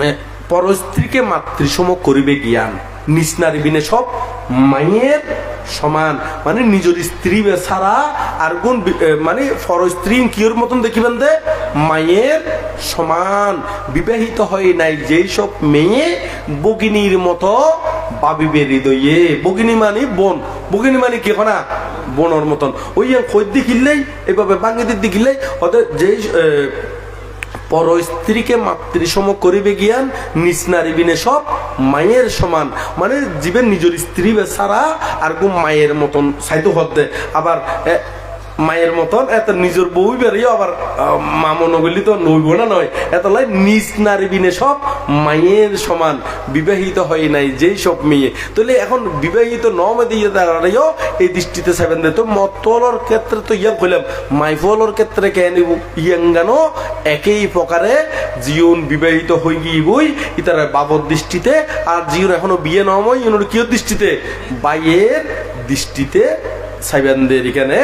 মানে পরস্ত্রীকে মাতৃসম করিবে জ্ঞান। নিজ নারী বিনে সব মায়ের সমান। মানে নিজের স্ত্রী ছাড়া আর কোন মানে এ, স্ত্রী কিয়র মতন দেখিবেন দে? মায়ের সমান। বিবাহিত হয় নাই যেই সব মেয়ে বগিনীর মতো বাবিবে হৃদয়ে। বগিনী মানে বোন। বগিনী মানে কি না বোনর মতন। ওই খৈদ দেখিলেই এভাবে বাঙ্গিদের দেখিলেই ওদের যেই পর স্ত্রীকে মাতৃসম করিবে জ্ঞান নিচ নারী বিনে সব মায়ের সমান। মানে জীবের নিজের স্ত্রী ছাড়া আর মায়ের মতন, সাইতো হতে আবার মায়ের মতন, এত নিজের বউ বেরিয়ে আবার মামন গলি তো নইব না নয়। এত লাই নিজ নারী বিনে সব মায়ের সমান, বিবাহিত হয় নাই যেই সব মেয়ে। তাহলে এখন বিবাহিত নমে দিয়ে দাঁড়াইও, এই দৃষ্টিতে সেভেন দে তো মতলর ক্ষেত্রে তো ইয়াং কইলাম মাইফলর ক্ষেত্রে কেন ইয়াঙ্গানো একই প্রকারে জীবন বিবাহিত গিয়ে বই, ইতার বাবর দৃষ্টিতে, আর জীবন এখনও বিয়ে নময় ইউনোর কিয় দৃষ্টিতে? বাইয়ের দৃষ্টিতে সাইবেনদের এখানে